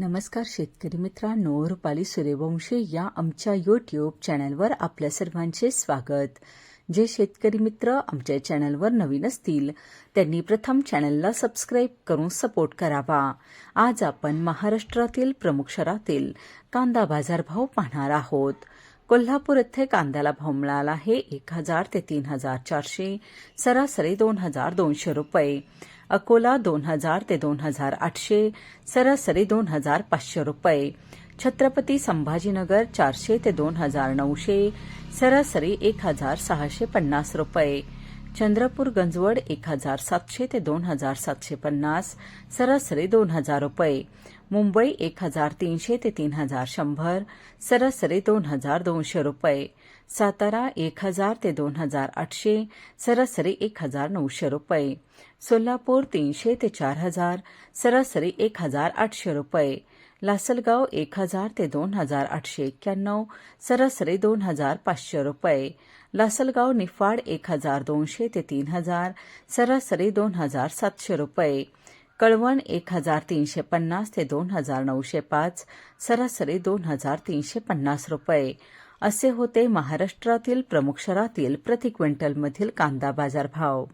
नमस्कार शेतकरी मित्रांनो रुपाली सूर्यवंशी या आमच्या यूट्यूब चॅनलवर आपल्या सर्वांचे स्वागत. जे शेतकरी मित्र आमच्या चॅनलवर नवीन असतील त्यांनी प्रथम चॅनलला सबस्क्राईब करून सपोर्ट करावा. आज आपण महाराष्ट्रातील प्रमुख शहरातील कांदा बाजारभाव पाहणार आहोत. कोल्हापूर येथे कांद्याला भाव मिळाला आहे एक हजार ते तीन हजार चारशे सरासरी दोन हजार दोनशे रुपये. अकोला दोन हजार ते दोन हजार आठशे सरासरी दोन हजार पाचशे रुपये. छत्रपती संभाजीनगर चारशे ते दोन हजार नऊशे सरासरी एक हजार सहाशे पन्नास रुपये. चंद्रपूर गंजवड एक हजार सातशे ते दोन हजार सातशे पन्नास सरासरी दोन हजार रुपये. मुंबई एक हजार तीनशे ते तीन हजार शंभर सरासरी दोन हजार दोनशे रुपये. सातारा एक हजार ते दोन हजार आठशे सरासरी एक हजार नऊशे रुपये. सोलापूर तीनशे ते चार हजार सरासरी एक हजार आठशे रुपये. लासलगाव एक हजार ते दोन हजार आठशे एक्क्याण्णव सरसरे दोन हजार पाचशे रुपये. लासलगाव निफाड एक हजार दोनशे ते तीन हजार सरासरी दोन हजार सातशे रुपये. कळवण एक हजार तीनशे पन्नास ते दोन हजार नऊशे पाच सरासरी दोन हजार तीनशे पन्नास रुपये. असे होते महाराष्ट्रातील प्रमुख शहरातील प्रति क्विंटलमधील कांदा बाजार भाव